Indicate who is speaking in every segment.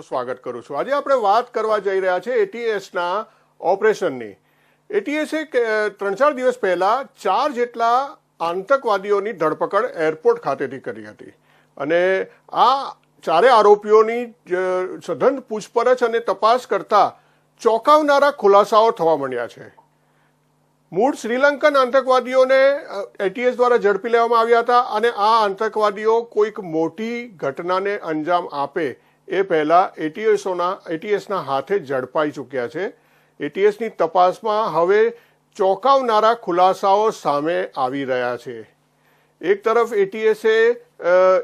Speaker 1: તમારું સ્વાગત કરું છું. આજે આપણે વાત કરવા જઈ રહ્યા છે એટીએસના ઓપરેશનની. એટીએસે ત્રણ ચાર દિવસ પહેલા ચાર જેટલા આતંકવાદીઓની ધરપકડ એરપોર્ટ ખાતેથી કરી હતી. અને આ ચારે આરોપીઓની સઘન પૂછપરછ અને તપાસ કરતા ચોંકાવનારા ખુલાસાઓ થવા માંડ્યા છે. મૂળ શ્રીલંકન આતંકવાદીઓને એટીએસ દ્વારા ઝડપી લેવામાં આવ્યા હતા અને આ આતંકવાદીઓ કોઈક મોટી ઘટનાને અંજામ આપે એ પહેલા એટીએસોના એટીએસના હાથે ઝડપાઈ ચૂક્યા છે. એટીએસની તપાસમાં હવે ચોંકાવનારા ખુલાસાઓ સામે આવી રહ્યા છે. એક તરફ એટીએસે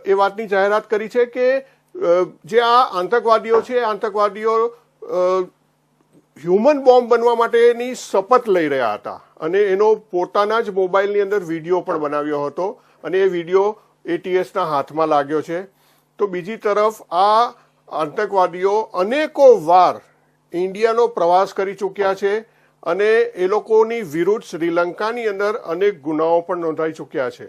Speaker 1: એ વાતની જાહેરાત કરી છે કે જે આ આતંકવાદીઓ છે આતંકવાદીઓ હ્યુમન બોમ્બ બનવા માટેની શપથ લઈ રહ્યા હતા. અને એનો પોતાના જ મોબાઈલની અંદર વીડિયો પણ બનાવ્યો હતો અને એ વીડિયો એટીએસના હાથમાં લાગ્યો છે. તો બીજી તરફ આ આતંકવાદીઓ અનેકો વાર ઇન્ડિયાનો પ્રવાસ કરી ચૂક્યા છે અને એ લોકોની વિરુદ્ધ શ્રીલંકાની અંદર અનેક ગુનાઓ પણ નોંધાઈ ચૂક્યા છે.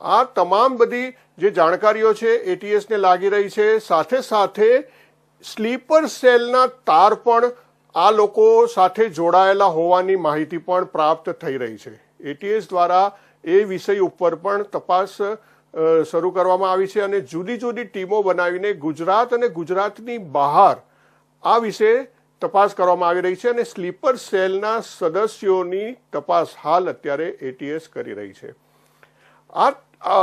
Speaker 1: આ તમામ બધી જે જાણકારીઓ છે એટીએસને લાગી રહી છે. સાથે સાથે સ્લીપર સેલના તાર પણ આ લોકો સાથે જોડાયેલા હોવાની માહિતી પણ પ્રાપ્ત થઈ રહી છે. એટીએસ દ્વારા એ વિષય ઉપર પણ તપાસ શરૂ કરવામાં આવી છે અને જુદી જુદી ટીમો બનાવીને ગુજરાત અને ગુજરાતની બહાર આ વિશે તપાસ કરવામાં આવી રહી છે અને સ્લીપર સેલના સદસ્યોની તપાસ હાલ અત્યારે એટીએસ કરી રહી છે. આ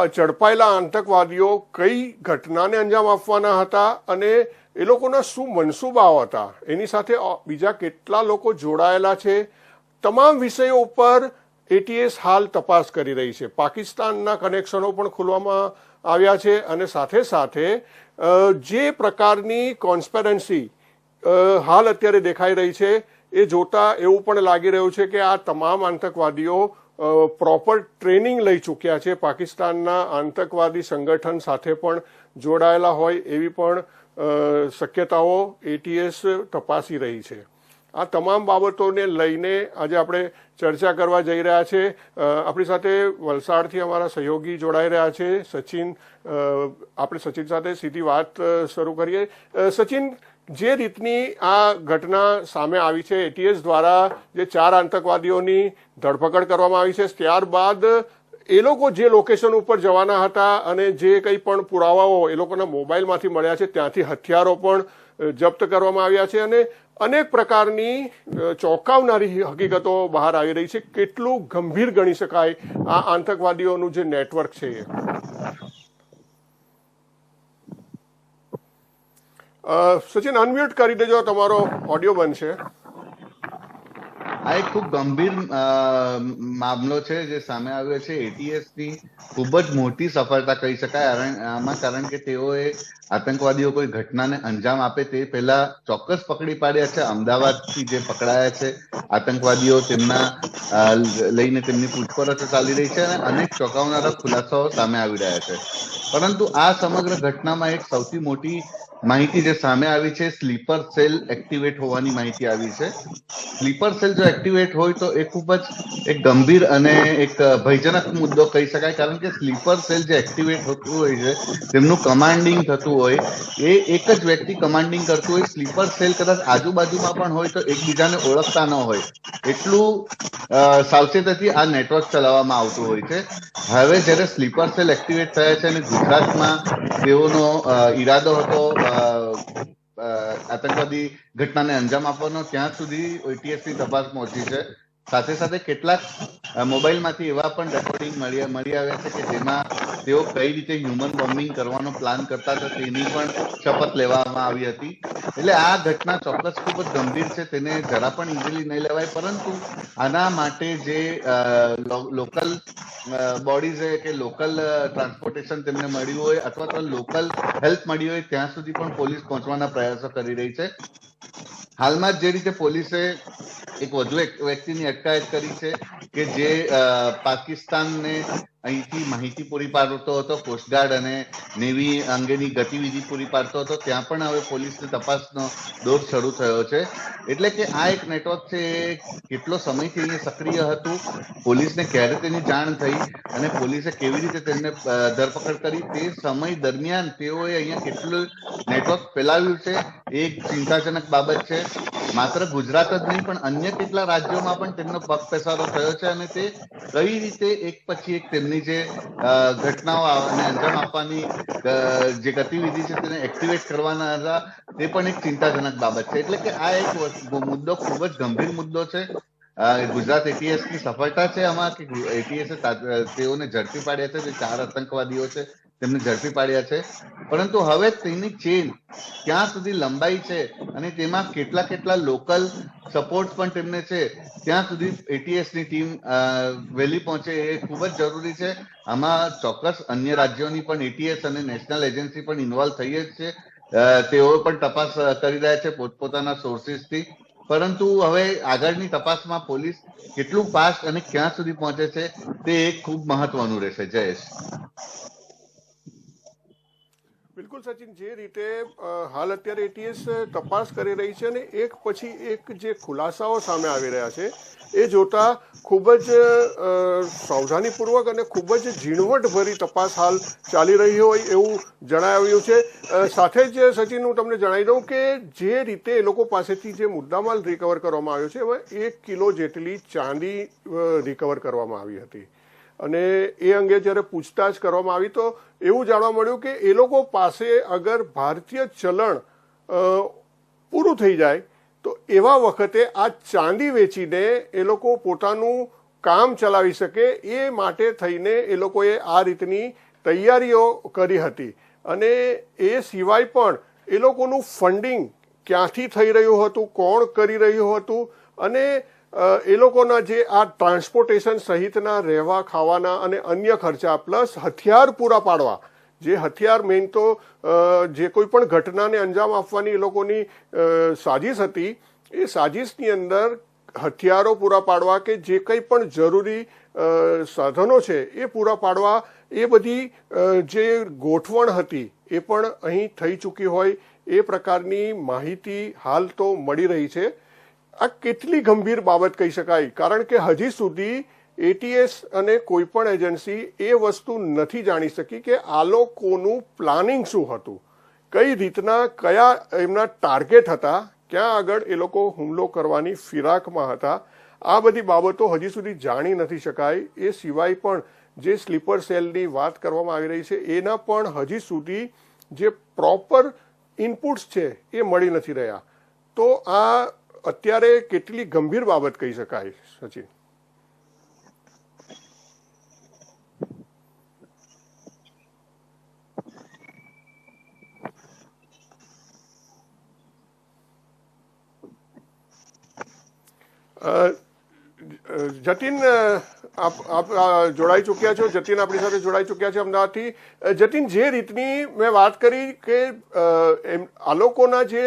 Speaker 1: ઝડપાયેલા આતંકવાદીઓ કઈ ઘટનાને અંજામ આપવાના હતા અને એ લોકોના શું મનસુબાઓ હતા? એની સાથે બીજા કેટલા લોકો જોડાયેલા છે? તમામ વિષયો ઉપર એટીએસ હાલ તપાસ કરી રહી છે. પાકિસ્તાનના કનેક્શનો પણ ખોલવામાં આવ્યા છે અને સાથે સાથે જે પ્રકારની કોન્સ્પેરન્સી હાલ અત્યારે દેખાઈ રહી છે, એ જોતા એવું પણ લાગી રહ્યું છે કે આ તમામ આતંકવાદીઓ પ્રોપર ટ્રેનિંગ લઈ ચૂક્યા છે. પાકિસ્તાનના આતંકવાદી સંગઠન સાથે પણ જોડાયેલા હોય એવી પણ શક્યતાઓ એટીએસ તપાસી રહી છે. આ તમામ બાબતોને લઈને આજે આપણે ચર્ચા કરવા જઈ રહ્યા છે. આપણી સાથે વલસાડથી અમારા સહયોગી જોડાઈ રહ્યા છે. સચિન આપણે સચિન સાથે સીધી વાત શરૂ કરીએ. સચિન, જે રીતની આ ઘટના સામે આવી છે એટીએસ દ્વારા જે ચાર આતંકવાદીઓની ધરપકડ કરવામાં આવી છે, ત્યારબાદ એ લોકો જે લોકેશન ઉપર જવાના હતા અને જે કંઈ પણ પુરાવાઓ એ લોકોના મોબાઈલમાંથી મળ્યા છે, ત્યાંથી હથિયારો પણ જપ્ત કરવામાં આવ્યા છે અને અનેક પ્રકારની ચોંકાવનારી હકીકતો બહાર આવી રહી છે. કેટલું ગંભીર ગણી શકાય આ આતંકવાદીઓનું જે નેટવર્ક છે એ. સચિન અનમ્યુટ કરી દેજો. તમારો ઓડિયો છે
Speaker 2: આ એક ખૂબ ગંભીર મામલો છે જે સામે આવ્યો છે. એટીએસની ખૂબ જ મોટી સફળતા કહી શકાય. આમાં કારણ કે તેઓએ આતંકવાદીઓ કોઈ ઘટનાને અંજામ આપે તે પહેલા ચોક્કસ પકડી પાડ્યા છે. અમદાવાદથી જે પકડાયા છે આતંકવાદીઓ તેમના લઈને તેમની પૂછપરછ ચાલી રહી છે અને અનેક ચોંકાવનારા ખુલાસાઓ સામે આવી રહ્યા છે. પરંતુ આ સમગ્ર ઘટનામાં એક સૌથી મોટી માહિતી જે સામે આવી છે, સ્લીપર સેલ એક્ટિવેટ હોવાની માહિતી આવી છે. સ્લીપર સેલ જો એક્ટિવેટ હોય તો એ ખૂબ જ એક ગંભીર અને એક ભયજનક મુદ્દો કહી શકાય. કારણ કે સ્લીપર સેલ જે એક્ટિવેટ થતું હોય છે, તેમનું કમાન્ડિંગ થતું હોય, એ એક જ વ્યક્તિ કમાન્ડિંગ કરતું હોય. સ્લીપર સેલ કદાચ આજુબાજુમાં પણ હોય તો એકબીજાને ઓળખતા ન હોય. એટલું સાવચેતીથી આ નેટવર્ક ચલાવવામાં આવતું હોય છે. હવે જ્યારે સ્લીપર સેલ એક્ટિવેટ થયા છે અને ગુજરાતમાં તેઓનો ઈરાદો હતો આતંકવાદી ઘટનાને અંજામ આપવાનો ત્યાં સુધી ઓટીએસની તપાસ પહોંચી છે. સાથે સાથે કેટલાક મોબાઈલમાંથી એવા પણ રેકોર્ડિંગ મળી મળી આવ્યા છે કે જેમાં તેઓ કઈ રીતે હ્યુમન બોમ્બિંગ કરવાનો પ્લાન કરતા હતા તેની પણ શપથ લેવામાં આવી હતી. એટલે આ ઘટના ચોક્કસ ખૂબ જ ગંભીર છે, તેને જરા પણ ઇઝીલી નહીં લેવાય. પરંતુ આના માટે જે લોકલ બોડીઝ કે લોકલ ટ્રાન્સપોર્ટેશન તેમને મળ્યું હોય અથવા તો લોકલ હેલ્પ મળી હોય, ત્યાં સુધી પણ પોલીસ પહોંચવાના પ્રયાસો કરી રહી છે. હાલમાં જ રીતે પોલીસે એક વધુ વ્યક્તિની અટકાયત કરી છે કે જે પાકિસ્તાનને અહીંથી માહિતી પૂરી પાડતો હતો કોસ્ટગાર્ડ અને નેવી અંગેની ગતિવિધિ પૂરી પાડતો હતો. ત્યાં પણ હવે પોલીસની તપાસનો દોર શરૂ થયો છે. એટલે કે આ એક નેટવર્ક છે, કેટલો સમયથી અહીંયા સક્રિય હતું, પોલીસને ક્યારે તેની જાણ થઈ અને પોલીસે કેવી રીતે તેમને ધરપકડ કરી તે સમય દરમિયાન તેઓએ અહીંયા કેટલું નેટવર્ક ફેલાવ્યું છે, એ એક ચિંતાજનક બાબત છે. માત્ર ગુજરાત જ નહીં, પણ અન્ય કેટલા રાજ્યોમાં પણ તેમનો પગ પેસારો થયો છે અને તે કઈ રીતે એક પછી એક તેમની જે ઘટનાઓ અંજામ આપવાની જે ગતિવિધિ છે તેને એક્ટિવેટ કરવાના હતા તે પણ એક ચિંતાજનક બાબત છે. એટલે કે આ એક મુદ્દો ખૂબ જ ગંભીર મુદ્દો છે. ગુજરાત એટીએસની સફળતા છે આમાં, કે એટીએસ તેઓને ઝડપી પાડ્યા છે. જે ચાર આતંકવાદીઓ છે તેમને ઝડપી પાડ્યા છે. પરંતુ હવે તેની ચેન ક્યાં સુધી લંબાઈ છે અને તેમાં કેટલા કેટલા લોકલ સપોર્ટ પણ તેમને છે, ત્યાં સુધી એટીએસની ટીમ વહેલી પહોંચે એ ખૂબ જ જરૂરી છે. આમાં ચોક્કસ અન્ય રાજ્યોની પણ એટીએસ અને નેશનલ એજન્સી પણ ઇન્વોલ્વ થઈ જ છે. તેઓ પણ તપાસ કરી રહ્યા છે પોતપોતાના સોર્સિસથી પરંતુ હવે આગળની તપાસમાં પોલીસ કેટલું ફાસ્ટ અને ક્યાં સુધી પહોંચે છે તે એક ખૂબ મહત્વનું રહેશે. જયેશ.
Speaker 1: બિલકુલ સચિન, જે રીતે હાલ અત્યારે એટીએસ તપાસ કરી રહી છે અને એક પછી એક જે ખુલાસાઓ સામે આવી રહ્યા છે, એ જોતા ખૂબ જ સાવધાનીપૂર્વક અને ખૂબ જ ઝીણવટભરી તપાસ હાલ ચાલી રહી હોય એવું જણાવ્યું છે. સાથે જ સચિન, હું તમને જણાવી દઉં કે જે રીતે એ લોકો પાસેથી જે મુદ્દામાલ રિકવર કરવામાં આવ્યો છે, એમાં એક કિલો જેટલી ચાંદી રિકવર કરવામાં આવી હતી. અને એ અંગે જ્યારે પૂછતાછ કરવામાં આવી તો એવું જાણવા મળ્યું કે એ લોકો પાસે અગર ભારતીય ચલણ પૂરું થઈ જાય, તો એવા વખતે આ ચાંદી વેચીને એ લોકો પોતાનું કામ ચલાવી શકે એ માટે થઈને એ લોકોએ આ રીતની તૈયારીઓ કરી હતી. અને એ સિવાય પણ એ લોકોનું ફંડિંગ ક્યાંથી થઈ રહ્યું હતું, કોણ કરી રહ્યું હતું, અને એ લોકોના જે આ ટ્રાન્સપોર્ટેશન સહિતના રહેવા, ખાવાના અને અન્ય ખર્ચા પ્લસ હથિયાર પૂરા પાડવા, જે હથિયાર મેઇન તો જે કોઈ પણ ઘટનાને અંજામ આપવાની એ લોકોની સાજિશ હતી, એ સાજિશની અંદર હથિયારો પૂરા પાડવા કે જે કંઈ પણ જરૂરી સાધનો છે એ પૂરા પાડવા, એ બધી જે ગોઠવણ હતી એ પણ અહીં થઈ ચૂકી હોય, એ પ્રકારની માહિતી હાલ તો મળી રહી છે. આ કેટલી ગંભીર બાબત કહી શકાય? કારણ કે હજી સુધી એટીએસ અને કોઈ પણ એજન્સી એ વસ્તુ નથી જાણી શકી કે આ લોકોનું પ્લાનિંગ શું હતું. કઈ રીતના, કયા એમના ટાર્ગેટ હતા, ક્યાં આગળ એ લોકો હુમલો કરવાની ફિરાકમાં હતા, આ બધી બાબતો હજી સુધી જાણી નથી શકાય. એ સિવાય પણ જે સ્લીપર સેલની વાત કરવામાં આવી રહી છે, એના પણ હજી સુધી જે પ્રોપર ઇનપુટ્સ છે એ મળી નથી રહ્યા. તો આ અત્યારે કેટલી ગંભીર બાબત કહી શકાય, સચિન? જતીન આપ જોડાઈ ચૂક્યા છો, જતીન આપણી સાથે જોડાઈ ચૂક્યા છે અમદાવાદથી. જતીન, જે રીતની મેં વાત કરી કે આ લોકોના જે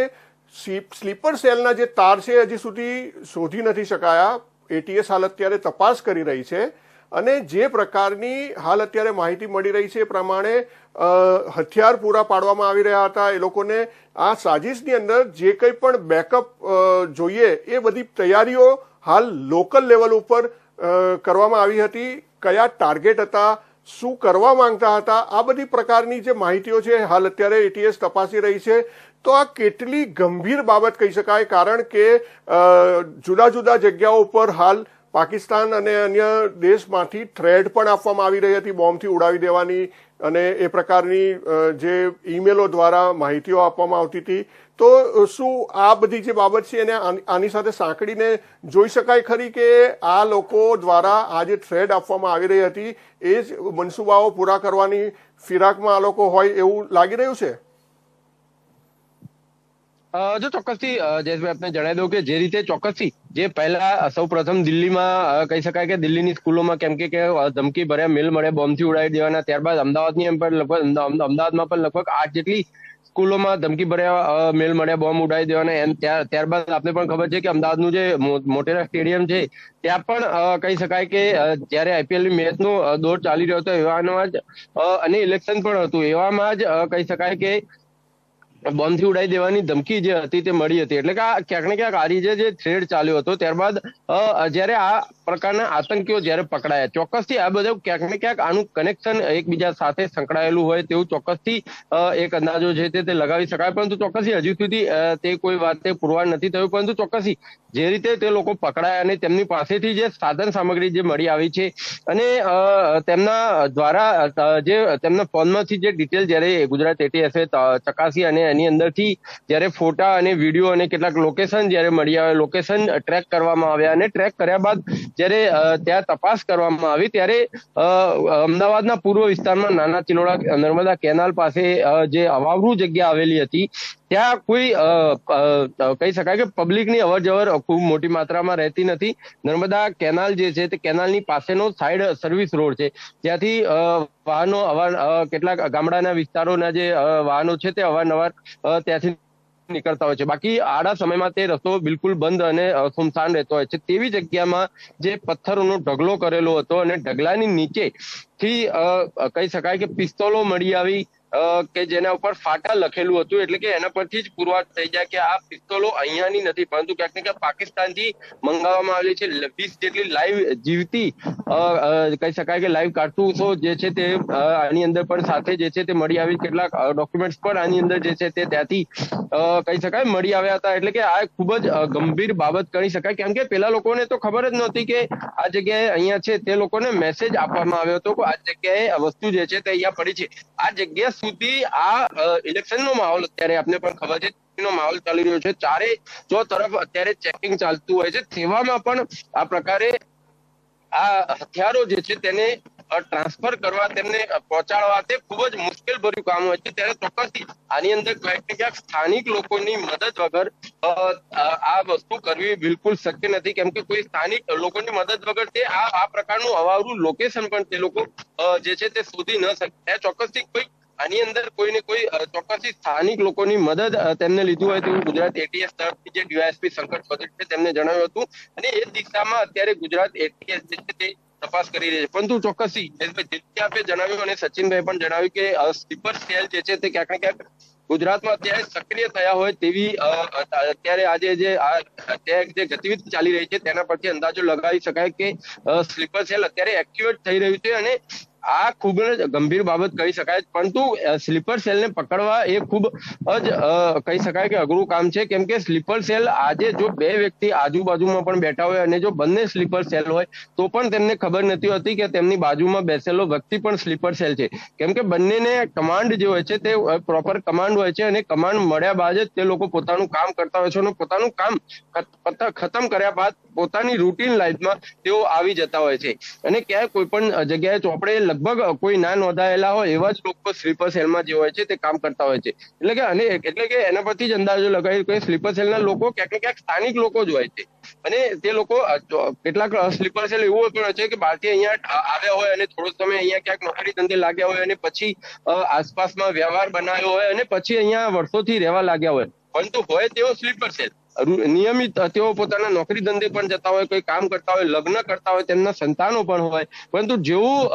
Speaker 1: સ્લીપર સેલના જે તાર છે, હજી સુધી શોધી નથી શકાયા. એટીએસ હાલ અત્યારે તપાસ કરી રહી છે અને જે પ્રકારની હાલ અત્યારે માહિતી મળી રહી છે એ પ્રમાણે હથિયાર પૂરા પાડવામાં આવી રહ્યા હતા. એ લોકોને આ સાજિશની અંદર જે કંઈ પણ બેકઅપ જોઈએ એ બધી તૈયારીઓ હાલ લોકલ લેવલ ઉપર કરવામાં આવી હતી. કયા ટાર્ગેટ હતા, શું કરવા માંગતા હતા, આ બધી પ્રકારની જે માહિતીઓ છે હાલ અત્યારે એટીએસ તપાસી રહી છે. તો આ કેટલી ગંભીર બાબત કહી શકાય? કારણ કે જુદા જુદા જગ્યાઓ ઉપર હાલ પાકિસ્તાન અને અન્ય દેશમાંથી થ્રેડ પણ આપવામાં આવી રહી હતી, બોમ્બથી ઉડાવી દેવાની અને એ પ્રકારની જે ઈમેલો દ્વારા માહિતીઓ આપવામાં આવતી હતી. તો શું આ બધી જે બાબત છે એને આની સાથે સાંકળીને જોઈ શકાય ખરી કે આ લોકો દ્વારા આ જે થ્રેડ આપવામાં આવી રહી હતી, એ જ મનસુબાઓ પૂરા કરવાની ફિરાકમાં આ લોકો હોય એવું લાગી રહ્યું છે?
Speaker 3: જો ચોક્કસથી જયેશભાઈ, આપને જણાવી દઉં કે જે રીતે ચોક્કસથી જે પહેલા સૌ પ્રથમ દિલ્હીમાં કહી શકાય કે દિલ્હીની સ્કૂલોમાં કેમ કે ધમકી ભર્યા મેલ મળે બોમ્બથી ઉડાવી દેવાના, ત્યારબાદ અમદાવાદની એમ પણ લગભગ, અમદા- અમદાવાદમાં પણ લગભગ આઠ જેટલી સ્કૂલોમાં ધમકી ભર્યા મેલ મળ્યા, બોમ્બ ઉડાવી દેવાના, એમ ત્યારબાદ આપને પણ ખબર છે કે અમદાવાદનું જે મોટેરા સ્ટેડિયમ છે, ત્યાં પણ કહી શકાય કે જ્યારે આઈપીએલની મેચનો દોર ચાલી રહ્યો હતો, એવામાં જ અને ઇલેક્શન પણ હતું, એવામાં જ કહી શકાય કે બોમ્બથી ઉડાઈ દેવાની ધમકી જે હતી તે મળી હતી. એટલે કે આ ક્યાંક ને ક્યાંક આ રીતે જે થ્રેડ ચાલ્યો હતો, ત્યારબાદ જ્યારે આ પ્રકારના આતંકીઓ જ્યારે પકડાયા, ચોક્કસથી આ બધું ક્યાંક ને ક્યાંક આનું કનેક્શન એકબીજા સાથે સંકળાયેલું હોય તેવું ચોક્કસથી થી એક અંદાજો છે તે તે લગાવી શકાય. પરંતુ ચોક્કસથી હજુ સુધી તે કોઈ વાતે પુરવાર નથી થયું. પરંતુ ચોક્કસથી જે રીતે તે લોકો પકડાયા અને તેમની પાસેથી જે સાધન સામગ્રી જે મળી આવી છે અને તેમના દ્વારા જે તેમના ફોનમાંથી જે ડિટેલ જ્યારે ગુજરાત એટીએસએ ચકાસી અને એની અંદરથી જ્યારે ફોટા અને વીડિયો અને કેટલાક લોકેશન જ્યારે મળી આવે લોકેશન ટ્રેક કરવામાં આવ્યા અને ટ્રેક કર્યા બાદ જ્યારે ત્યાં તપાસ કરવામાં આવી, ત્યારે અમદાવાદના પૂર્વ વિસ્તારમાં નાના ચિલોડા નર્મદા કેનાલ પાસે જે અવાવરૂ જગ્યા આવેલી હતી ત્યાં કોઈ કહી શકાય કે પબ્લિકની અવર જવર ખૂબ મોટી માત્રામાં રહેતી નથી. નર્મદા કેનાલ જે છે તે કેનાલની પાસેનો સાઈડ સર્વિસ રોડ છે. જ્યાંથી વાહનો અવાર કેટલાક ગામડાના વિસ્તારોના જે વાહનો છે તે અવારનવાર ત્યાંથી નીકળતા હોય છે. બાકી આડા સમયમાં તે રસ્તો બિલકુલ બંધ અને સુમસાન રહેતો હોય છે. તેવી જગ્યામાં જે પથ્થરોનો ઢગલો કરેલો હતો અને ઢગલાની નીચે થી કહી શકાય કે પિસ્તોલો મળી આવી કે જેના ઉપર ફાટા લખેલું હતું, એટલે કે એના પરથી જ પુરવાર થઈ જાય કે આ પિસ્તોલો અહીંયાની નથી. પરંતુ ક્યાંક ને ક્યાંક પાકિસ્તાનથી મંગાવવામાં આવેલી છે. વીસ જેટલી લાઈવ જીવતી કહી શકાય કે લાઈવ કારતૂસો જે છે તે આની અંદર પણ સાથે જે છે તે મળી આવી. કેટલાક ડોક્યુમેન્ટ્સ પણ આની અંદર જે છે તે ત્યાંથી કહી શકાય મળી આવ્યા હતા. એટલે કે આ ખૂબ જ ગંભીર બાબત ગણી શકાય. કેમ કે પેલા લોકોને તો ખબર જ નહોતી કે આ જગ્યાએ અહીંયા છે તે લોકોને મેસેજ આપવામાં આવ્યો હતો કે આ જગ્યાએ વસ્તુ જે છે તે અહીંયા પડી છે. આ જગ્યા સુધી આ ઇલેક્શન નો માહોલ અત્યારે આપને પણ ખબર છે, નો માહોલ ચાલી રહ્યો છે. ચારે ચો તરફ અત્યારે ચેકિંગ ચાલતું હોય છે, તેવામાં પણ આ પ્રકારે આ હથિયારો જે છે તેને ટ્રાન્સફર કરવા તેમને પહોંચાડવા તે ખૂબ જ મુશ્કેલ ભર્યું કામ હોય છે. ત્યારે ચોક્કસથી આની અંદર ક્યાંક ને ક્યાંક સ્થાનિક લોકોની મદદ વગર આ વસ્તુ કરવી બિલકુલ શક્ય નથી. કેમ કે કોઈ સ્થાનિક લોકોની મદદ વગર તે આ આ પ્રકારનું અવાવરું લોકેશન પણ તે લોકો જે છે તે શોધી ન શકે. ચોક્કસથી કોઈ આની અંદર કોઈને કોઈ ચોક્કસ સ્થાનિક લોકોની મદદ તેમને લીધું હોય તેવું ગુજરાત એટીએસ તરફથી જે ડીવાયએસપી શંકર ચૌધરી તેમને જણાવ્યું હતું. અને એ દિશામાં અત્યારે ગુજરાત એટીએસ જે છે તે તપાસ કરી રહી છે. પરંતુ ચોક્કસથી જયેશભાઈ આપે જણાવ્યું અને સચિનભાઈ પણ જણાવ્યું કે સ્લીપર સેલ જે છે તે ક્યાંક ને ક્યાંક ગુજરાતમાં અત્યારે સક્રિય થયા હોય તેવી અત્યારે આજે જે જે ગતિવિધિ ચાલી રહી છે તેના પરથી અંદાજો લગાવી શકાય કે સ્લીપર સેલ અત્યારે એક્ટિવેટ થઈ રહ્યું છે અને આ ખૂબ જ ગંભીર બાબત કહી શકાય, પરંતુ સ્લીપર સેલને પકડવા એ ખૂબ જ કહી શકાય કે અઘરું કામ છે. કેમ કે સ્લીપર સેલ આજે જો બે વ્યક્તિ આજુબાજુમાં પણ બેઠા હોય અને જો બંને સ્લીપર સેલ હોય, તો પણ તેમને ખબર નથી હોતી કે તેમની બાજુમાં બેસેલો વ્યક્તિ પણ સ્લીપર સેલ છે. કેમ કે બંનેને કમાન્ડ જે હોય છે તે પ્રોપર કમાન્ડ હોય છે અને કમાન્ડ મળ્યા બાદ જ તે લોકો પોતાનું કામ કરતા હોય છે અને પોતાનું કામ ખતમ કર્યા બાદ પોતાની રૂટીન લાઈફમાં તેઓ આવી જતા હોય છે. અને ક્યાંય કોઈ પણ જગ્યાએ ચોપડે લગભગ કોઈ ના નોંધાયેલા હોય એવા જ લોકો સ્લીપર સેલમાં જે હોય છે તે કામ કરતા હોય છે. એટલે કે અને એટલે કે એના પરથી જ અંદાજો લગાવ્યો કે સ્લીપર સેલના લોકો ક્યાંક ક્યાંક સ્થાનિક લોકો જ હોય છે. અને તે લોકો કેટલાક સ્લીપર સેલ એવું પણ છે કે બહારથી અહીંયા આવ્યા હોય અને થોડો સમય અહીંયા ક્યાંક નોકરી ધંધે લાગ્યા હોય અને પછી આસપાસમાં વ્યવહાર બનાવ્યો હોય અને પછી અહીંયા વર્ષોથી રહેવા લાગ્યા હોય. પરંતુ હોય તેઓ સ્લીપર સેલ. નિયમિત તેઓ પોતાના નોકરી ધંધે પણ જતા હોય, કોઈ કામ કરતા હોય, લગ્ન કરતા હોય, તેમના સંતાનો પણ હોય. પરંતુ જેવું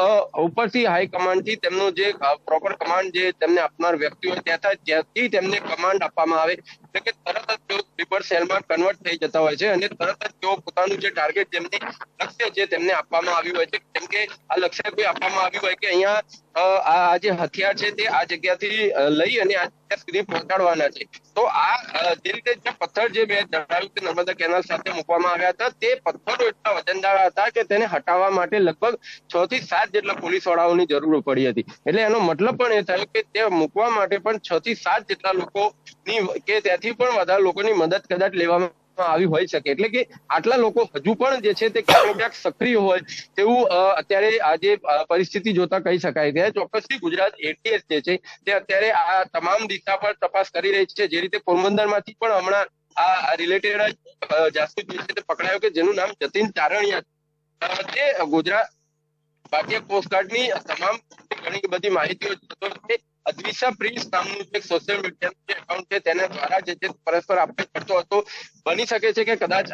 Speaker 3: ઉપરથી હાઈ કમાન્ડથી તેમનો જે પ્રોપર કમાન્ડ જે તેમને આપનાર વ્યક્તિ હોય ત્યાંથી તેમને કમાન્ડ આપવામાં આવે. એટલે કે તરત જ તેઓ સ્લીપર સેલમાં કન્વર્ટ થઈ જતા હોય છે અને તરત જ તેઓ પોતાનું જે ટાર્ગેટ જેમને લક્ષ્ય છે તેમને આપવામાં આવ્યું હોય છે. કેમ કે આ લક્ષ્ય કોઈ આપવામાં આવ્યું હોય કે અહીંયા આ જે હથિયાર છે તે આ જગ્યાથી લઈ અને આ જગ્યા સુધી પહોંચાડવાના છે. તો આ જે રીતે જે પથ્થર જે મેં જણાવ્યું કે નર્મદા કેનાલ સાથે મૂકવામાં આવ્યા હતા, તે પથ્થરો એટલા વજનદાર હતા કે તેને હટાવવા માટે લગભગ છ થી સાત જેટલા પોલીસ વાળાઓની જરૂર પડી હતી. એટલે એનો મતલબ પણ એ થયો કે તે મૂકવા માટે પણ છ થી સાત જેટલા લોકોની કે ત્યાંથી પણ વધારે લોકોની મદદ કદાચ લેવામાં આવી હોય શકે. એટલે કે આટલા લોકો હજુ પણ જે છે તે ક્યાંક ક્યાંક સક્રિય હોય તેવું અત્યારે આજે પરિસ્થિતિ જોતા કહી શકાય. છે ચોક્કસથી ગુજરાત એટીએસ જે છે તે અત્યારે આ તમામ દિશા પર તપાસ કરી રહી છે. જે રીતે પોરબંદરમાંથી પણ હમણાં આ રિલેટેડ જાસૂસ જે છે તે પકડાયો કે જેનું નામ જતીન ચારણિયા તે ગુજરાત ભારતીય કોસ્ટગાર્ડની તમામ ઘણી બધી માહિતીઓ અદ્વિશા પ્રિન્સ નામનું જે સોશિયલ મીડિયાનું જે એકાઉન્ટ છે, તેના દ્વારા જે છે પરસ્પર આપણે કરતો હતો. બની શકે છે કે કદાચ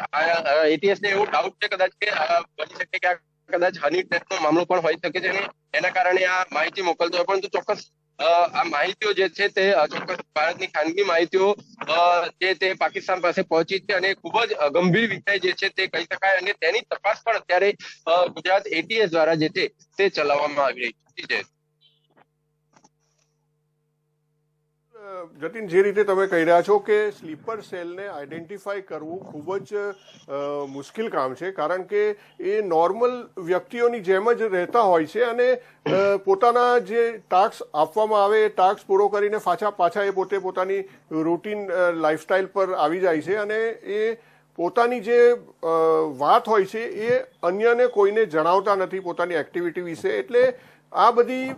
Speaker 3: એટીએસ ને એવો ડાઉટ છે કદાચ કે બની શકે કે કદાચ હની ટેસ્ટનો મામલો પણ હોઈ શકે છે એના કારણે આ માહિતી મોકલતો હોય. પરંતુ ચોક્કસ આ માહિતીઓ જે છે તે ચોક્કસ ભારતની ખાનગી માહિતીઓ જે તે પાકિસ્તાન પાસે પહોંચી છે અને ખૂબ જ ગંભીર વિષય જે છે તે કહી શકાય અને તેની તપાસ પણ અત્યારે ગુજરાત એટીએસ દ્વારા જે છે તે ચલાવવામાં આવી રહી છે.
Speaker 1: જતીન, જે રીતે તમે કહી રહ્યા છો કે સ્લીપર સેલને આઈડેન્ટિફાઈ કરવું ખૂબ જ મુશ્કેલ કામ છે, કારણ કે એ નોર્મલ વ્યક્તિઓની જેમ જ રહેતા હોય છે અને પોતાના જે ટાસ્ક આપવામાં આવે, એ ટાસ્ક પૂરો કરીને પાછા પાછા એ પોતે પોતાની રૂટીન લાઇફસ્ટાઇલ પર આવી જાય છે અને એ પોતાની જે વાત હોય છે એ અન્યને કોઈને જણાવતા નથી પોતાની એક્ટિવિટી વિશે. એટલે આ બધી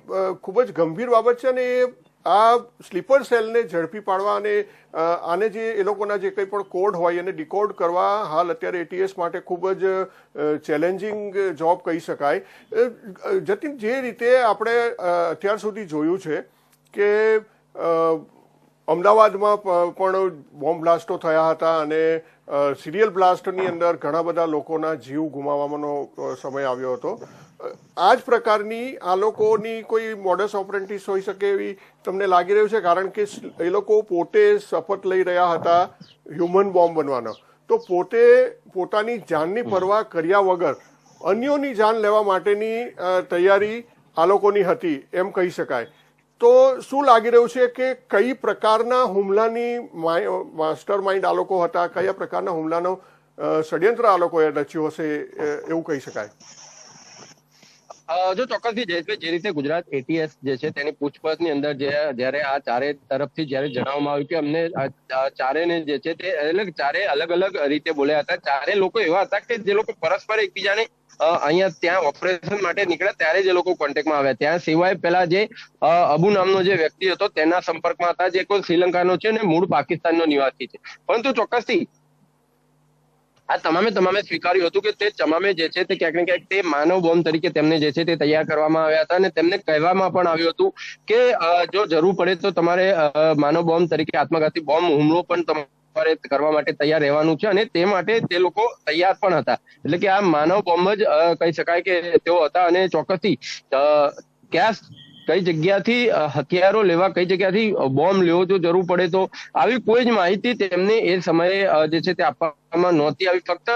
Speaker 1: ખૂબ જ ગંભીર બાબત છે અને એ આ સ્લીપર સેલને ઝડપી પાડવા અને આને જે એ લોકોના જે કંઈ પણ કોડ હોય એને ડિકોડ કરવા હાલ અત્યારે એટીએસ માટે ખૂબ જ ચેલેન્જિંગ જોબ કહી શકાય. જતીન, જે રીતે આપણે અત્યાર સુધી જોયું છે કે અમદાવાદમાં પણ બોમ્બ બ્લાસ્ટો થયા હતા અને સિરિયલ બ્લાસ્ટની અંદર ઘણા બધા લોકોના જીવ ગુમાવવાનો સમય આવ્યો હતો. આ જ પ્રકારની આ લોકોની કોઈ મોડસ ઓપરેન્ટિસ હોઈ શકે એવી તમને લાગી રહ્યું છે? કારણ કે એ લોકો પોતે શપથ લઈ રહ્યા હતા હ્યુમન બોમ્બ બનવાનો. તો પોતે પોતાની જાનની પરવા કર્યા વગર અન્યોની જાન લેવા માટેની તૈયારી આ લોકોની હતી, એમ કહી શકાય. તો શું લાગી રહ્યું છે કે કઈ પ્રકારના હુમલાની માસ્ટર માઇન્ડ આ લોકો હતા? કયા પ્રકારના હુમલાનો ષડયંત્ર આ લોકોએ રચ્યું હશે એવું કહી શકાય?
Speaker 3: જો ચોક્કસથી જયેશભાઈ જે રીતે ગુજરાત એટીએસ જે છે તેની પૂછપરછની અંદર જે જ્યારે આ ચારે તરફથી જ્યારે જણાવવામાં આવ્યું કે અમને ચારેને જે છે તે અલગ ચારે અલગ અલગ રીતે બોલ્યા હતા. ચારે લોકો એવા હતા કે જે લોકો પરસ્પર એકબીજાને અહીંયા ત્યાં ઓપરેશન માટે નીકળ્યા ત્યારે જે લોકો કોન્ટેક્ટમાં આવ્યા. ત્યાં સિવાય પેલા જે અબુ નામનો જે વ્યક્તિ હતો તેના સંપર્કમાં હતા, જે કોઈ શ્રીલંકાનો છે ને મૂળ પાકિસ્તાનનો નિવાસી છે. પરંતુ ચોક્કસથી આ તમામે તમામે સ્વીકાર્યું હતું કે તે તમામે જે છે તે ક્યાંક ને ક્યાંક તે માનવ બોમ્બ તરીકે તેમને જે છે તે તૈયાર કરવામાં આવ્યા હતા અને તેમને કહેવામાં પણ આવ્યું હતું કે જો જરૂર પડે તો તમારે માનવ બોમ્બ તરીકે આત્મઘાતી બોમ્બ હુમલો પણ તમારે કરવા માટે તૈયાર રહેવાનું છે અને તે માટે તે લોકો તૈયાર પણ હતા. એટલે કે આ માનવ બોમ્બ જ કહી શકાય કે તેઓ હતા અને ચોક્કસથી ક્યાં કઈ જગ્યાથી હથિયારો લેવા, કઈ જગ્યાથી બોમ્બ લેવો જો જરૂર પડે તો આવી કોઈ જ માહિતી તેમને એ સમયે જે છે તે આપવામાં નહોતી આવી. ફક્ત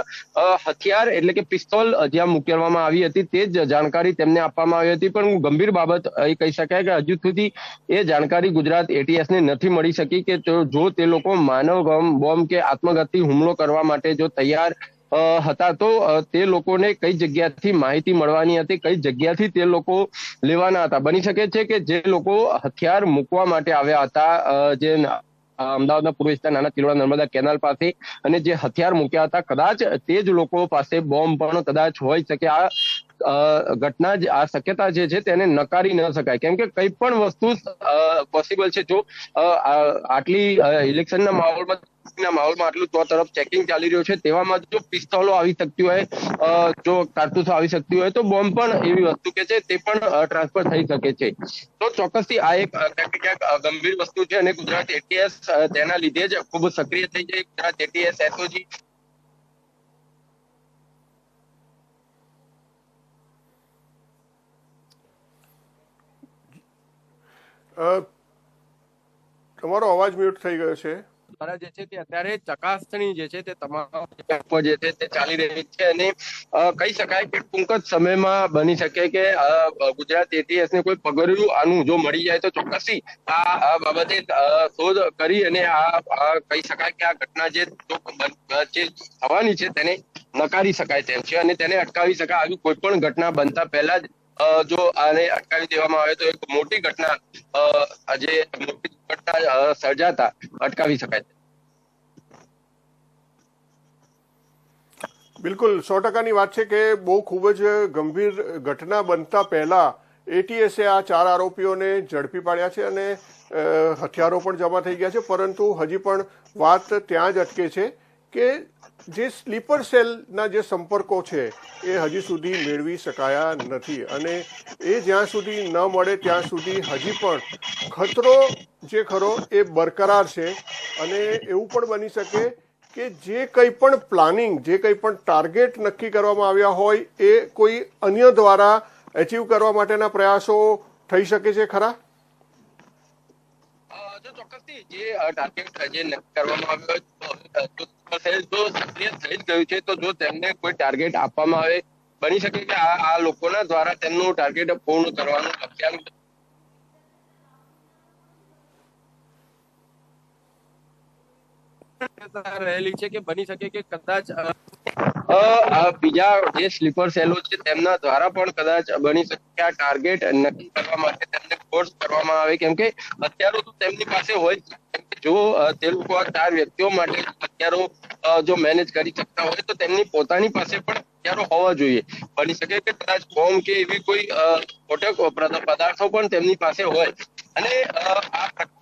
Speaker 3: હથિયાર એટલે કે પિસ્તોલ જ્યાં મૂકવામાં આવી હતી તે જ જાણકારી તેમને આપવામાં આવી હતી. પણ ગંભીર બાબત એ કહી શકાય કે હજુ સુધી એ જાણકારી ગુજરાત એટીએસ ને નથી મળી શકી કે જો તે લોકો માનવ બોમ્બ કે આત્મઘાતી હુમલો કરવા માટે જો તૈયાર હતા. તો તે લોકોને કઈ જગ્યાથી માહિતી મળવાની હતી, કઈ જગ્યાથી તે લોકો લેવાના હતા? બની શકે છે કે જે લોકો હથિયાર મૂકવા માટે આવ્યા હતા જે અમદાવાદના પૂર્વ વિસ્તાર નાના તિલોડા નર્મદા કેનાલ પાસે, અને જે હથિયાર મૂક્યા હતા, કદાચ તે જ લોકો પાસે બોમ્બ પણ કદાચ હોઈ શકે. આ ઘટના જ, આ શક્યતા જે છે તેને નકારી ન શકાય. કેમ કે કઈ પણ વસ્તુ પોસિબલ છે. જો આટલી ઇલેક્શનના માહોલમાં માહોલમાં આટલું તો તરફ ચેકિંગ ચાલી રહ્યું છે, તેવામાં જો પિસ્તોલો આવી શકતી હોય જો કારતૂસો આવી શકતી હોય, તો બોમ્બ પણ એવી વસ્તુ કે છે, તે પણ ટ્રાન્સફર થઈ શકે છે. તો ચોક્કસથી આ એક ક્યાંક ગંભીર વસ્તુ છે અને ગુજરાત એટીએસ તેના લીધે જ ખૂબ સક્રિય થઈ જાય ગુજરાત એટીએસ એસઓજી
Speaker 1: તમારો અવાજ મ્યુટ થઈ ગયો છે.
Speaker 3: દ્વારા જે છે તે અત્યારે ચકાસણી જે છે તે તમામ જે છે તે ચાલી રહી છે અને કહી શકાય કે ટૂંક જ સમયમાં બની શકે કે ગુજરાત એટીએસ ને કોઈ પગલું આનું જો મળી જાય તો ચોક્કસથી આ બાબતે શોધ કરી અને આ કહી શકાય કે આ ઘટના જે થવાની છે તેને નકારી શકાય તેમ છે અને તેને અટકાવી શકાય આવી કોઈ પણ ઘટના બનતા પહેલા જ જો આને અટકાવી દેવામાં આવે તો એક મોટી ઘટના આજે મોટી ઘટના સર્જાતા અટકાવી શકાય
Speaker 1: બિલકુલ, સો ટકાની વાત છે કે બહુ ખૂબ જ ગંભીર ઘટના બનતા પહેલા એટીએસે આ ચાર આરોપીઓને ઝડપી પાડ્યા છે અને હથિયારો પણ જમા થઈ ગયા છે, પરંતુ હજી પણ વાત ત્યાં જ અટકે છે કે જે સ્લીપર સેલના જે સંપર્કો છે, એ હજી સુધી મેળવી શકાયા નથી. અને એ જ્યાં સુધી ન મળે ત્યાં સુધી હજી પણ ખતરો જે ખરો એ બરકરાર છે. અને એવું પણ બની શકે કે જે કંઈ પણ પ્લાનિંગ, જે કંઈ પણ ટાર્ગેટ નક્કી કરવામાં આવ્યા હોય, એ કોઈ અન્ય દ્વારા એચીવ કરવા માટેના પ્રયાસો થઈ શકે છે ખરા?
Speaker 3: આ લોકોના દ્વારા તેમનું ટાર્ગેટ પૂર્ણ કરવાનું રહેલી છે કે બની શકે કે કદાચ બીજા જે સ્લીપર સેલો છે, તેમના દ્વારા પણ કદાચ બની શકે આ ટાર્ગેટ નક્કી કરવા માટે તેમને ફોર્સ કરવામાં આવે. કેમ કે હથિયારો તો તેમની પાસે હોય જો. તે લોકો આ ચાર વ્યક્તિઓ માટે હથિયારો જો મેનેજ કરી શકતા હોય તો તેમની પોતાની પાસે પણ હથિયારો હોવા જોઈએ. બની શકે કે કદાચ બોમ્બ કે એવી કોઈ સ્ફોટક પદાર્થો પણ તેમની પાસે હોય. અને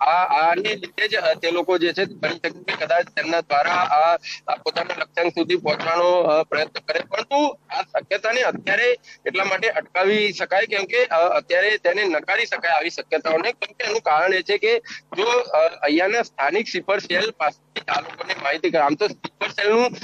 Speaker 3: આને લીધે જ તે લોકો જે છે બની શકે કે કદાચ તેમના દ્વારા આ પોતાના લક્ષ્યાંક સુધી પહોંચવાનો પ્રયત્ન કરે. પરંતુ આ શક્યતાને અત્યારે એટલા માટે અટકાવી શકાય કેમ કે અત્યારે તેને નકારી શકાય આવી શક્યતાઓને. કેમ કે એનું કારણ એ છે કે જો અહીંયાના સ્થાનિક સ્લીપર સેલ પાસે આ લોકોને માહિતી આમ તો સ્લીપર સેલનું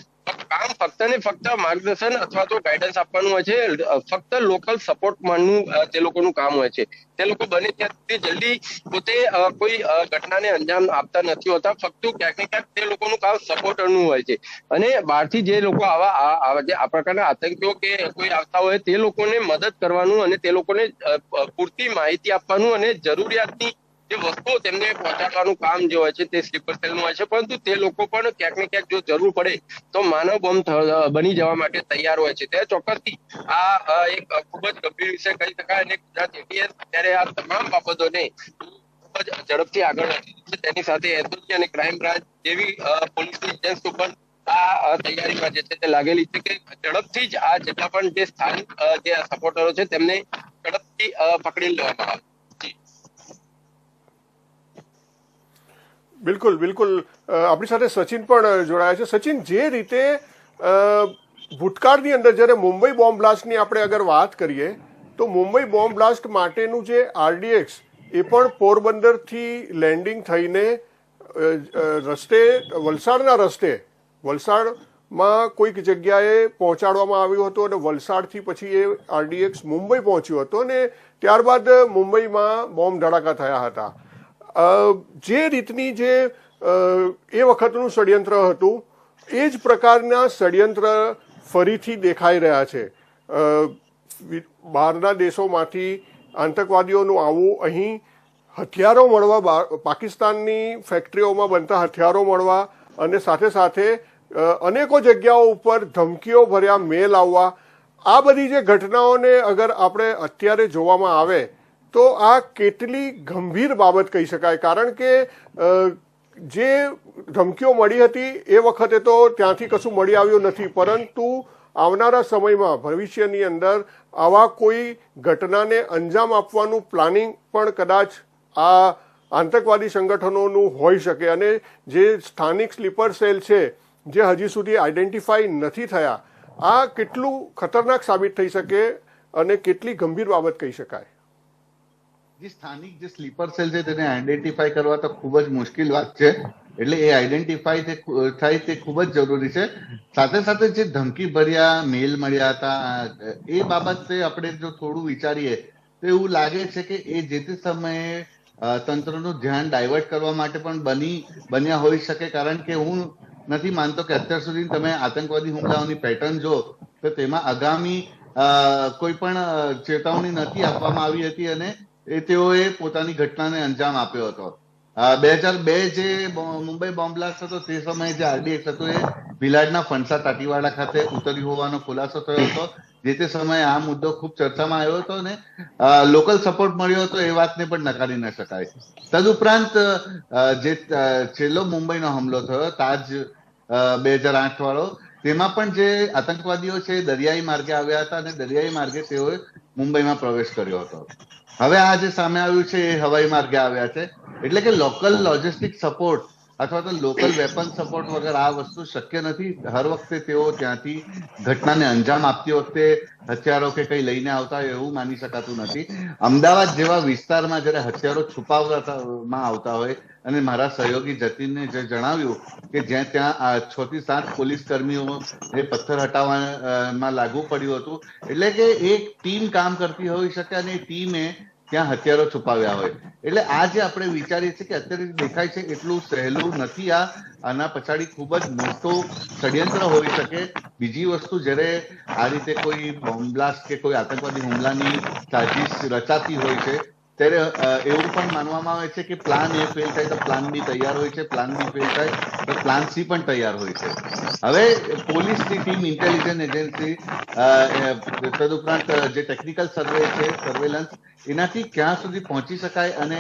Speaker 3: કામ ફક્ત ને ફક્ત માર્ગદર્શન અથવા તો ગાઈડન્સ આપવાનું હોય છે. ફક્ત લોકલ સપોર્ટ માનનું તે લોકોનું કામ હોય છે. તે લોકો બને ત્યાં સુધી જલ્દી પોતે કોઈ ઘટનાને અંજામ આપતા નથી હોતા. ફક્ત ક્યાંક ને ક્યાંક તે લોકોનું કામ સપોર્ટરનું હોય છે. અને બહારથી જે લોકો આવા જે, આ પ્રકારના આતંકીઓ કે કોઈ આવતા હોય, તે લોકોને મદદ કરવાનું અને તે લોકોને પૂરતી માહિતી આપવાનું અને જરૂરિયાતની જે વસ્તુઓ તેમને પહોંચાડવાનું કામ જે હોય છે તે સ્લીપર સેલનું હોય છે. પરંતુ તે લોકો પણ ક્યાંક ને ક્યાંક જો જરૂર પડે તો માનવ બોમ્બ બની જવા માટે તૈયાર હોય છે. તે ચોક્કસથી આ એક ખૂબ જ ગંભીર વિષય કહી શકાય અને ગુજરાત એટીએસ અત્યારે આ તમામ બાબતોને ખૂબ જ ઝડપથી આગળ વધી છે. તેની સાથે એસઓજી અને ક્રાઇમ બ્રાન્ચ જેવી પોલીસની એજન્સીઓ પણ આ તૈયારીમાં જે છે તે લાગેલી છે કે ઝડપથી જ આ જેટલા પણ જે સ્થાનિક જે સપોર્ટરો છે તેમને ઝડપથી પકડી લેવામાં આવે.
Speaker 1: બિલકુલ બિલકુલ. આપણી સાથે સચિન પણ જોડાયા છે. સચિન, જે રીતે ભૂતકાળની અંદર જ્યારે મુંબઈ બોમ્બ બ્લાસ્ટની આપણે અગર વાત કરીએ, તો મુંબઈ બોમ્બ બ્લાસ્ટ માટેનું જે આરડીએક્સ, એ પણ પોરબંદરથી લેન્ડિંગ થઈને રસ્તે, વલસાડના રસ્તે, વલસાડમાં કોઈક જગ્યાએ પહોંચાડવામાં આવ્યું હતું અને વલસાડથી પછી એ આરડીએક્સ મુંબઈ પહોંચ્યું હતું અને ત્યારબાદ મુંબઈમાં બોમ્બ ધડાકા થયા હતા. જે રીતની જે એ વખતનું ષડયંત્ર હતું, એ જ પ્રકારના ષડયંત્ર ફરીથી દેખાઈ રહ્યા છે. બહારના દેશોમાંથી આતંકવાદીઓનું આવવું અહીં હથિયારો મળવા પાકિસ્તાનની ફેક્ટરીઓમાં બનતા હથિયારો મળવા અને સાથે સાથે અનેકો જગ્યાઓ ઉપર ધમકીઓ ભર્યા, મેલ આવવા, આ બધી જે ઘટનાઓને અગર આપણે અત્યારે જોવામાં આવે તો આ કેટલી ગંભીર બાબત કહી શકાય? કારણ કે જે ધમકીઓ મળી હતી એ વખતે તો ત્યાંથી કશું મળી આવ્યું નથી. પરંતુ આવનારા સમયમાં ભવિષ્યની અંદર આવા કોઈ ઘટનાને અંજામ આપવાનું પ્લાનિંગ પણ કદાચ આ આતંકવાદી સંગઠનોનું હોઈ શકે. અને જે સ્થાનિક સ્લીપર સેલ છે, જે હજી સુધી આઈડેન્ટિફાઈ નથી થયા, આ કેટલું ખતરનાક સાબિત થઈ શકે અને કેટલી ગંભીર બાબત કહી શકાય?
Speaker 2: જે સ્થાનિક જે સ્લીપર સેલ છે તેને આઈડેન્ટિફાઈ કરવા તો ખૂબ જ મુશ્કેલ વાત છે. એટલે એ આઈડેન્ટિફાઈ થાય તે ખૂબ જ જરૂરી છે. સાથે સાથે જે ધમકી ભર્યા મેલ મળ્યા હતા, એ બાબતે આપણે જો થોડું વિચારીએ, તો એવું લાગે છે કે એ જે તે સમયે તંત્રનું ધ્યાન ડાયવર્ટ કરવા માટે પણ બની, બન્યા હોઈ શકે. કારણ કે હું નથી માનતો કે અત્યાર સુધી તમે આતંકવાદી હુમલાઓની પેટર્ન જો તો તેમાં આગામી કોઈ પણ ચેતવણી નથી આપવામાં આવી હતી અને એ તેઓએ પોતાની ઘટનાને અંજામ આપ્યો હતો. બે હજાર બે જે મુંબઈ બોમ્બ બ્લાસ્ટ હતો, તે સમયે જે આરડીએક્સ હતો એ ભિલાડના ફણસા તાટીવાડા ખાતે ઉતર્યું હોવાનો ખુલાસો થયો હતો, જે તે સમયે આ મુદ્દો ખૂબ ચર્ચામાં આવ્યો હતો અને લોકલ સપોર્ટ મળ્યો હતો, એ વાતને પણ નકારી ન શકાય. તદુપરાંત જે છેલ્લો મુંબઈનો હુમલો થયો, તાજ બે હજાર આઠ વાળો, તેમાં પણ જે આતંકવાદીઓ છે દરિયાઈ માર્ગે આવ્યા હતા અને દરિયાઈ માર્ગે તેઓએ મુંબઈમાં પ્રવેશ કર્યો હતો. હવે આ જે સામે આવ્યું છે એ હવાઈ માર્ગે આવ્યા છે. એટલે કે લોકલ લોજિસ્ટિક સપોર્ટ અથવા તો લોકલ વેપન સપોર્ટ વગર આ વસ્તુ શક્ય નથી. હર વખતે તેઓ ત્યાંથી ઘટનાને અંજામ આપતી વખતે હથિયારો કે કંઈ લઈને આવતા હોય એવું માની શકાતું નથી. અમદાવાદ જેવા વિસ્તારમાં જ્યારે હથિયારો છુપાવવામાં આવતા હોય અને મારા સહયોગી જતીનને જે જણાવ્યું કે જ્યાં ત્યાં છ થી સાત પોલીસ કર્મીઓ એ પથ્થર હટાવવામાં લાગુ પડ્યું હતું. એટલે કે એક ટીમ કામ કરતી હોઈ શકે અને ટીમે ત્યાં હથિયારો છુપાવ્યા હોય. એટલે આ જે આપણે વિચારીએ છીએ કે અત્યારે દેખાય છે એટલું સહેલું નથી આ. આના પછાડી ખૂબ જ મોટો ષડયંત્ર હોઈ શકે. બીજી વસ્તુ જ્યારે આ રીતે કોઈ બોમ્બ્લાસ્ટ કે કોઈ આતંકવાદી હુમલાની સાજિશ રચાતી હોય છે ત્યારે એવું પણ માનવામાં આવે છે કે પ્લાન એ ફેલ થાય તો પ્લાન બી તૈયાર હોય છે પ્લાન બી ફેલ થાય તો પ્લાન સી પણ તૈયાર હોય છે. હવે પોલીસની ટીમ ઇન્ટેલિજન્સ એજન્સી તદુપરાંત, જે ટેકનિકલ સર્વે છે સર્વેલન્સ એનાથી ક્યાં સુધી પહોંચી શકાય અને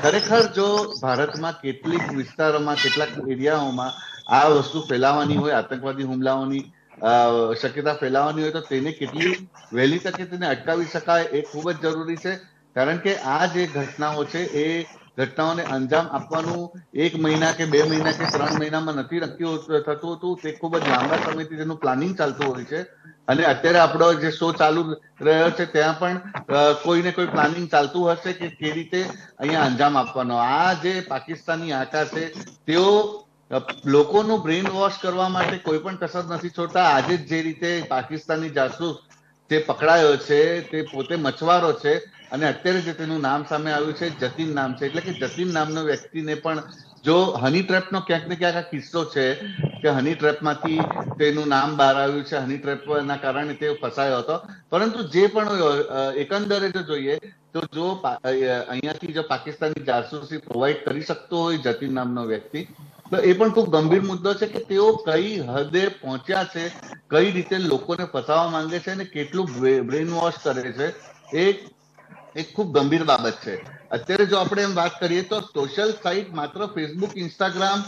Speaker 2: ખરેખર જો ભારતમાં કેટલીક વિસ્તારોમાં, કેટલાક એરિયાઓમાં આ વસ્તુ ફેલાવાની હોય, આતંકવાદી હુમલાઓની શક્યતા ફેલાવાની હોય તો તેને કેટલી વહેલી તકે તેને અટકાવી શકાય એ ખૂબ જ જરૂરી છે. કારણ કે આ જે ઘટનાઓ છે, એ ઘટનાઓને અંજામ આપવાનું એક મહિના કે બે મહિના કે ત્રણ મહિનામાં નથી નક્કી થતું હતું. તે ખૂબ જ લાંબા સમયથી તેનું પ્લાનિંગ ચાલતું હોય છે. અને અત્યારે આપણો જે શો ચાલુ રહ્યો છે, ત્યાં પણ કોઈને કોઈ પ્લાનિંગ ચાલતું હશે કે કેવી રીતે અહીંયા અંજામ આપવાનો. આ જે પાકિસ્તાની આકાર છે, તેઓ લોકોનું બ્રેન વોશ કરવા માટે કોઈ પણ કસર નથી છોડતા. આજે જ જે રીતે પાકિસ્તાની જાસૂસ જે પકડાયો છે, તે પોતે મછવારો છે અને અત્યારે જે તેનું નામ સામે આવ્યું છે, જતીન નામ છે. એટલે કે જતીન નામનો વ્યક્તિને પણ જો હની ટ્રેપનો ક્યાંક ને ક્યાંક આ કિસ્સો છે કે હની ટ્રેપમાંથી તેનું નામ બહાર આવ્યું છે, હની ટ્રેપના કારણે તે ફસાયો હતો. પરંતુ જે પણ એકંદરે જો જોઈએ, તો જો અહીંયાથી જો પાકિસ્તાની જાસૂસી પ્રોવાઈડ કરી શકતો હોય જતીન નામનો વ્યક્તિ તો એ પણ ખૂબ ગંભીર મુદ્દો છે કે તેઓ કઈ હદે પહોંચ્યા છે, કઈ રીતે લોકોને ફસાવવા માંગે છે અને કેટલું બ્રેન વોશ કરે છે, એ એક ખૂબ ગંભીર બાબત છે. અત્યારે જો આપણે એમ વાત કરીએ તો સોશિયલ સાઇટ માત્ર ફેસબુક ઇન્સ્ટાગ્રામ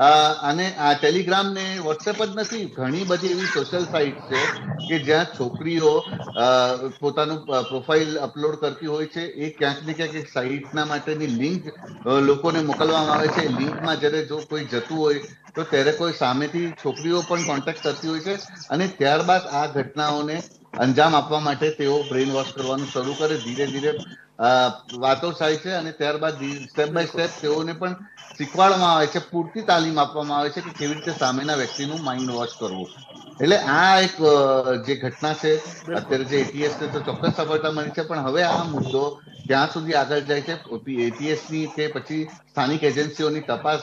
Speaker 2: અને આ ટેલિગ્રામ ને વોટ્સએપ જ નથી, ઘણી બધી એવી સોશિયલ સાઇટ છે કે જ્યાં છોકરીઓ પોતાનું પ્રોફાઇલ અપલોડ કરતી હોય છે. એ ક્યાંક ને ક્યાંક એક સાઇટના માટેની લિંક લોકોને મોકલવામાં આવે છે. લિંકમાં જ્યારે જો કોઈ જતું હોય, તો ત્યારે કોઈ સામેથી છોકરીઓ પણ કોન્ટેક્ટ કરતી હોય છે. અને ત્યારબાદ આ ઘટનાઓને અંજામ આપવા માટે તેઓ બ્રેન વોશ કરવાનું શરૂ કરે. ધીરે ધીરે વાતો થાય છે અને ત્યારબાદ સ્ટેપ બાય સ્ટેપ તેઓને પણ શીખવાડવામાં આવે છે પૂરતી તાલીમ આપવામાં આવે છે કે કેવી રીતે સામેના વ્યક્તિનું માઇન્ડ વોશ કરવું. એટલે આ એક જે ઘટના છે અત્યારે જે એટીએસ ને તો ચોક્કસ સફળતા મળી છે પણ હવે આ મુદ્દો ત્યાં સુધી આગળ જાય છે એટીએસની કે પછી સ્થાનિક એજન્સીઓની તપાસ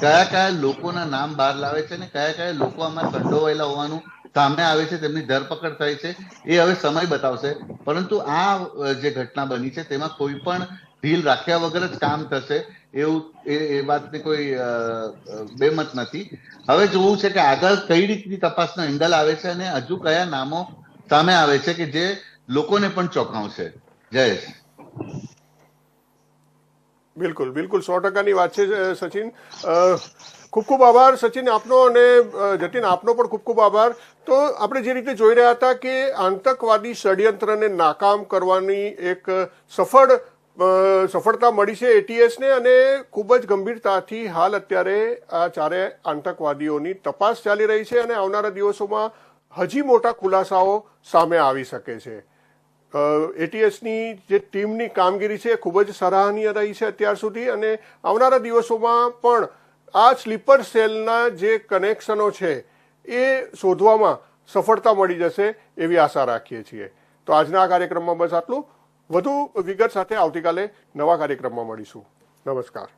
Speaker 2: કયા કયા લોકોના નામ બહાર લાવે છે અને કયા કયા લોકો આમાં સંડોવાયેલા હોવાનું સામે આવે છે, તેમની ધરપકડ થાય છે, એ હવે સમય બતાવશે. પરંતુ આ જે ઘટના બની છે, તેમાં કોઈ પણ ઢીલ રાખ્યા વગર જ કામ થશે, એવું, એ વાતની કોઈ બેમત નથી. હવે જોવું છે કે આગળ કઈ રીતની તપાસનો એંગલ આવે છે અને હજુ કયા નામો સામે આવે છે કે જે લોકોને પણ ચોંકાવશે. જયેશ
Speaker 1: બિલકુલ બિલકુલ સો ટકાની વાત છે સચિન. ખૂબ ખૂબ આભાર, સચિન આપનો અને જતીન આપનો પણ ખૂબ ખૂબ આભાર. તો આપણે જે રીતે જોઈ રહ્યા હતા કે આતંકવાદી ષડયંત્રને નાકામ કરવાની એક સફળ સફળતા મળી છે એટીએસને અને ખૂબ જ ગંભીરતાથી હાલ અત્યારે આ ચારે આતંકવાદીઓની તપાસ ચાલી રહી છે અને આવનારા દિવસોમાં હજી મોટા ખુલાસાઓ સામે આવી શકે છે. એટીએસની જે ટીમની કામગીરી છે ખૂબ જ સરાહનીય રહી છે અત્યાર સુધી અને આવનારા દિવસોમાં પણ આ સ્લીપર સેલના જે કનેક્શનો છે, એ શોધવામાં સફળતા મળી જશે એવી આશા રાખીએ છીએ. તો આજના આ કાર્યક્રમમાં બસ આટલું. વધુ વિગત સાથે આવતીકાલે નવા કાર્યક્રમમાં મળીશું. નમસ્કાર.